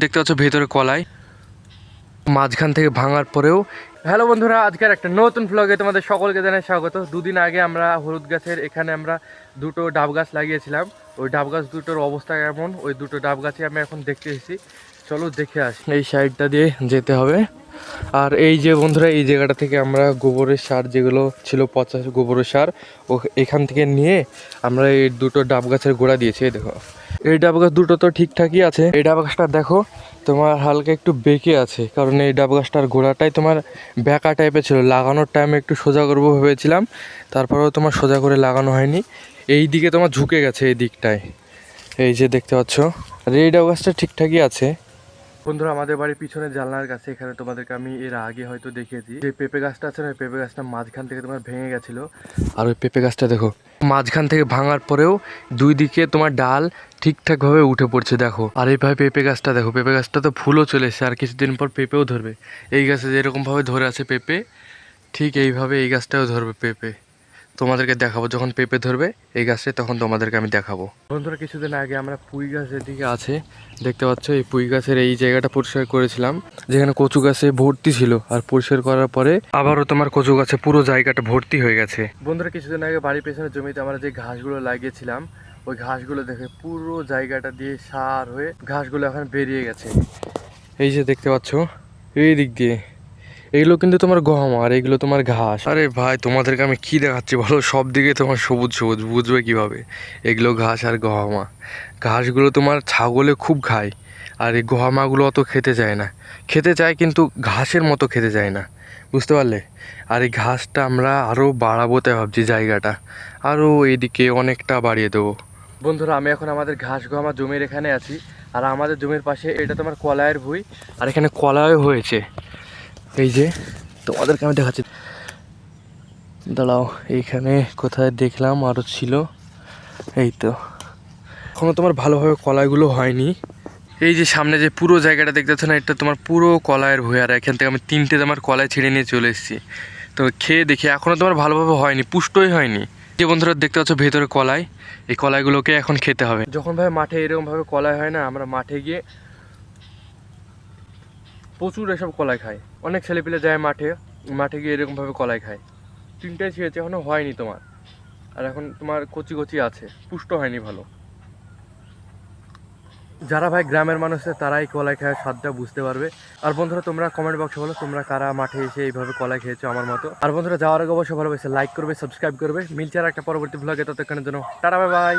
দেখতে পাচ্ছ ভেতরে কলাই। মাঝখান থেকে ভাঙার পরেও। হ্যালো বন্ধুরা, আজকের একটা নতুন ফ্লগে তোমাদের সকলকে জানাই স্বাগত। দুদিন আগে আমরা হলুদ গাছের এখানে আমরা দুটো ডাব গাছ লাগিয়েছিলাম। ওই ডাব গাছ দুটোর অবস্থা কেমন? ওই দুটো ডাব গাছে আমি এখন দেখতে এসেছি। চলো দেখে আসি। এই সাইডটা দিয়ে যেতে হবে। আর এই যে বন্ধুরা, এই জায়গাটা থেকে আমরা গোবরের সার যেগুলো ছিল, পচা গোবরের সার, ও এখান থেকে নিয়ে আমরা এই দুটো ডাব গাছের গোড়া দিয়েছি। দেখো। এই ডাব গাছ দুটো তো ঠিকঠাকই আছে। এই ডাব গাছটা দেখো, তোমার হালকা একটু বেঁকে আছে, কারণ এই ডাব গাছটার গোড়াটাই তোমার বেঁকা টাইপের ছিল। লাগানোর টাইমে একটু সোজা করব ভেবেছিলাম, তারপরেও তোমার সোজা করে লাগানো হয়নি। এই দিকে তোমার ঝুঁকে গেছে এই দিকটায়। এই যে দেখতে পাচ্ছ, আর এই ডাব গাছটা ঠিকঠাকই আছে। বন্ধুরা, আমাদের বাড়ির পিছনে জানলার কাছে, এখানে তোমাদেরকে আমি এর আগে হয়তো দেখিয়েছি। যে পেঁপে গাছটা আছে না পেঁপে গাছটা মাঝখান থেকে তোমার ভেঙে গেছিল। আর ওই পেঁপে গাছটা দেখো মাঝখান থেকে ভাঙার পরেও দুই দিকে তোমার ডাল ঠিকঠাকভাবে উঠে পড়ছে, দেখো। আর এইভাবে পেঁপে গাছটা দেখো, পেঁপে গাছটা তো ফুলও চলে এসেছে, আর কিছুদিন পর পেঁপেও ধরবে। এই গাছে যেরকমভাবে ধরে আছে পেঁপে, ঠিক এইভাবে এই গাছটাও ধরবে পেঁপে। তোমাদেরকে দেখাবো, যখন পেঁপে ধরবে এই গাছটা তখন তোমাদেরকে আমি দেখাবো। বন্ধুরা, কিছুদিন আগে আমরা পুঁই গাছ যেদিকে আছে। দেখতে পাচ্ছ, এই পুঁই গাছের এই জায়গাটা পরিষ্কার করেছিলাম, যেখানে কচু গাছে ভর্তি ছিল। আর পরিষ্কার করার পরে আবারও তোমার কচু গাছে পুরো জায়গাটা ভর্তি হয়ে গেছে। বন্ধুরা, কিছুদিন আগে বাড়ির পেছনের জমিতে আমরা যে ঘাসগুলো লাগিয়েছিলাম, ওই ঘাসগুলো দেখে পুরো জায়গাটা দিয়ে সার হয়ে ঘাসগুলো এখন বেরিয়ে গেছে। এই যে দেখতে পাচ্ছ, এই দিক দিয়ে এগুলো কিন্তু তোমার গম আর এগুলো তোমার ঘাস। আরে ভাই, তোমাদেরকে আমি কি দেখাচ্ছি বলো? সব দিকে তোমার সবুজ সবুজ, বুঝবে কীভাবে? এগুলো ঘাস আর গহমা ঘাসগুলো তোমার ছাগলে খুব খায়, আর এই গহমাগুলো অত খেতে চায় না। খেতে চায় কিন্তু ঘাসের মতো খেতে চায় না, বুঝতে পারলে? আর এই ঘাসটা আমরা আরও বাড়াবো তাই ভাবছি জায়গাটা। আরও এদিকে অনেকটা বাড়িয়ে দেবো। বন্ধুরা, আমি এখন আমাদের ঘাস গহমা জমির এখানে আছি, আর আমাদের জমির পাশে এটা তোমার কলায়ের ভুঁই, আর এখানে কলাও হয়েছে। এই যে, তোমাদেরকে আমি দেখাচ্ছি। দাঁড়াও, এইখানে কোথায় দেখলাম আরও ছিল। এই তো। এখনও তোমার ভালোভাবে কলাইগুলো হয়নি। এই যে সামনে যে পুরো জায়গাটা দেখতেছো না, এটা তোমার পুরো কলায়ের ভুঁই। আর এখান থেকে আমি তিনটে তোমার কলাই ছিঁড়ে নিয়ে চলে এসেছি। তো খেয়ে দেখি এখনও তোমার ভালোভাবে হয়নি, পুষ্টই হয়নি। যে বন্ধুরা, দেখতে পাচ্ছ ভেতরে কলাই। এই কলাইগুলোকে এখন খেতে হবে। যখন ভাই মাঠে এরকমভাবে কলাই হয় না, আমরা মাঠে গিয়ে প্রচুর এসব কলাই খায়। অনেক ছেলেপিলে যায় মাঠে মাঠে গিয়ে এরকমভাবে কলাই খায়। তিনটাই ছিঁড়েছে, এখনও হয়নি তোমার। আর এখন তোমার কচি কচি আছে, পুষ্ট হয়নি ভালো। যারা ভাই গ্রামের মানুষ তারাই কলাই খাওয়ার স্বাদটা বুঝতে পারবে। আর বন্ধুরা, তোমরা কমেন্ট বক্সে বলো, তোমরা কারা মাঠে এসে এইভাবে কলাই খেয়েছো আমার মতো। আর বন্ধুরা, যাওয়ার আগে অবশ্যই ভালোবেসে লাইক করবে সাবস্ক্রাইব করবে। মিলছে আর একটা পরবর্তী ভ্লগে ততক্ষণের জন্য টাটা বাই বাই